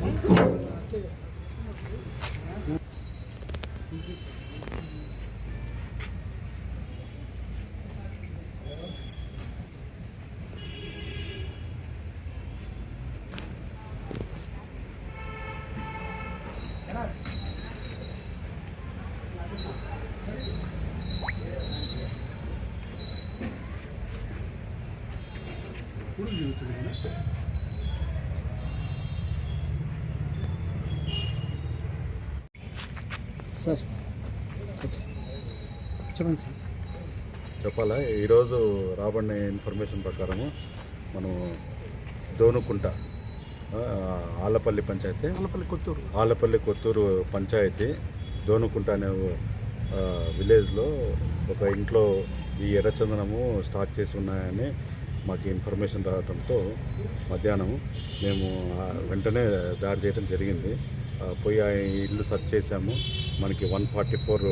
これで言うとね。సార్. చెప్పండి సార్. చెప్పాలా? ఈరోజు రాబడిన ఇన్ఫర్మేషన్ ప్రకారము మనం దోనుకుంట ఆలపల్లి పంచాయతీ అల్లపల్లి కొత్తూరు. ఆలపల్లి కొత్తూరు పంచాయతీ దోనుకుంట అనే విలేజ్లో ఒక ఇంట్లో ఈ ఎర్రచందనము స్టాక్ చేసి ఉన్నాయని మాకు ఇన్ఫర్మేషన్ రావడంతో మధ్యాహ్నం మేము వెంటనే దాడి చేయడం జరిగింది. పోయి ఆ ఇల్లు సెర్చ్ చేశాము. మనకి వన్ ఫార్టీ ఫోర్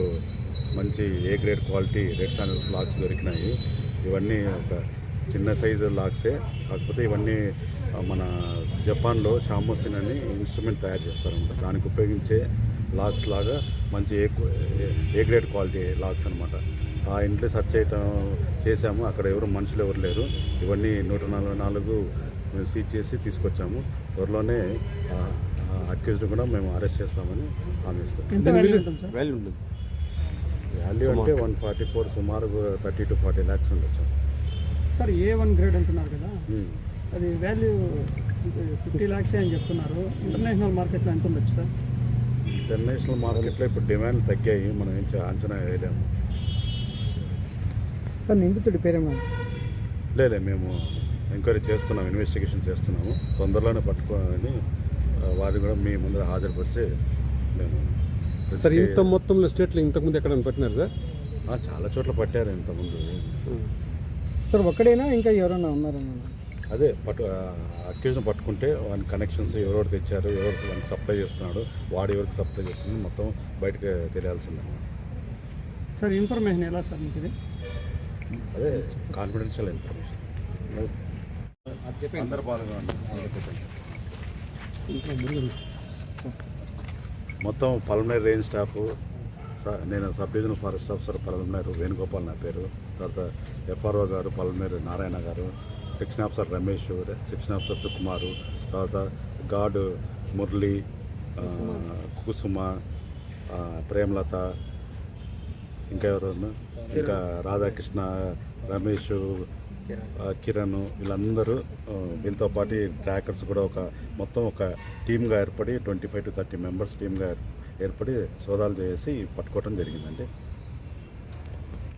మంచి A grade quality red sandal logs దొరికినాయి. ఇవన్నీ ఒక చిన్న సైజు లాక్సే. కాకపోతే ఇవన్నీ మన జపాన్లో షామోసిన్ అని ఇన్స్ట్రుమెంట్ తయారు చేస్తారన్నమాట. దానికి ఉపయోగించే లాక్స్ లాగా మంచి A A grade quality logs అనమాట ఆ ఇంట్లో సెర్చ్ చేయటం చేశాము. అక్కడ ఎవరు మనుషులు ఎవరు లేరు. ఇవన్నీ నూట నలభై నాలుగు సీజ్ చేసి తీసుకొచ్చాము. త్వరలోనే అక్యూజ్డ్ కూడా మేము అరెస్ట్ చేస్తామని హామీ వాల్యూ ఉంటుంది సార్? వాల్యూ అంటే వన్ ఫార్టీ ఫోర్ సుమారు థర్టీ టు ఫార్టీ ల్యాక్స్ ఉండొచ్చు. సార్ ఏ వన్ గ్రేడ్ అంటున్నారు కదా? ఉమ్. అది వాల్యూ ఫిఫ్టీ ల్యాక్స్ అని చెప్తున్నారు. ఇంటర్నేషనల్ మార్కెట్లో ఎంత ఉండొచ్చు సార్? ఇంటర్నేషనల్ మార్కెట్లో ఇప్పుడు డిమాండ్ తగ్గాయి. మనం ఏం అంచనా వేయలేము. సార్ నిందితుడి పేరేమో లేదే మేము ఎంక్వైరీ చేస్తున్నాం ఇన్వెస్టిగేషన్ చేస్తున్నాము. తొందరలోనే పట్టుకోవాలని వారిని కూడా మీ ముందర హాజరుపరిచి మేము సార్ ఇంత మొత్తంలో స్టేట్లో ఇంతకుముందు ఎక్కడ పెట్టినారు సార్? ఆ, చాలా చోట్ల పట్టారు ఇంతకుముందు సార్ ఒక్కడైనా ఇంకా ఎవరైనా ఉన్నారన్న అదే పట్టు అక్యూజ్ని పట్టుకుంటే వాని కనెక్షన్స్ ఎవరెవరు తెచ్చారు ఎవరు వానికి సప్లై చేస్తున్నాడు వాడు ఎవరికి సప్లై చేస్తున్నాడు మొత్తం బయటకు తెలియాల్సిందే సార్ ఇన్ఫర్మేషన్ ఎలా సార్ మీకు ఇది? అదే కాన్ఫిడెన్షియల్ ఇన్ఫర్మేషన్ అందరు పాల్గొనండి మొత్తం పల్మేర్ రేంజ్ స్టాఫ్ స- నేను sub divisional forest officer Palamaner Venugopal నా పేరు. తర్వాత ఎఫ్ఆర్ఓ గారు పల్మనరీ నారాయణ గారు section officer Ramesh section officer Sukumar తర్వాత గార్డు మురళి కుసుమ ప్రేమలత ఇంకా ఎవరు ఇంకా రాధాకృష్ణ రమేష్ కిరణ్. వీళ్ళందరూ వీళ్ళతో పాటు ట్రాకర్స్ కూడా ఒక మొత్తం ఒక టీమ్గా ఏర్పడి twenty five to thirty members టీమ్గా ఏర్పడి సోదాలు చేసి పట్టుకోవడం జరిగిందండి.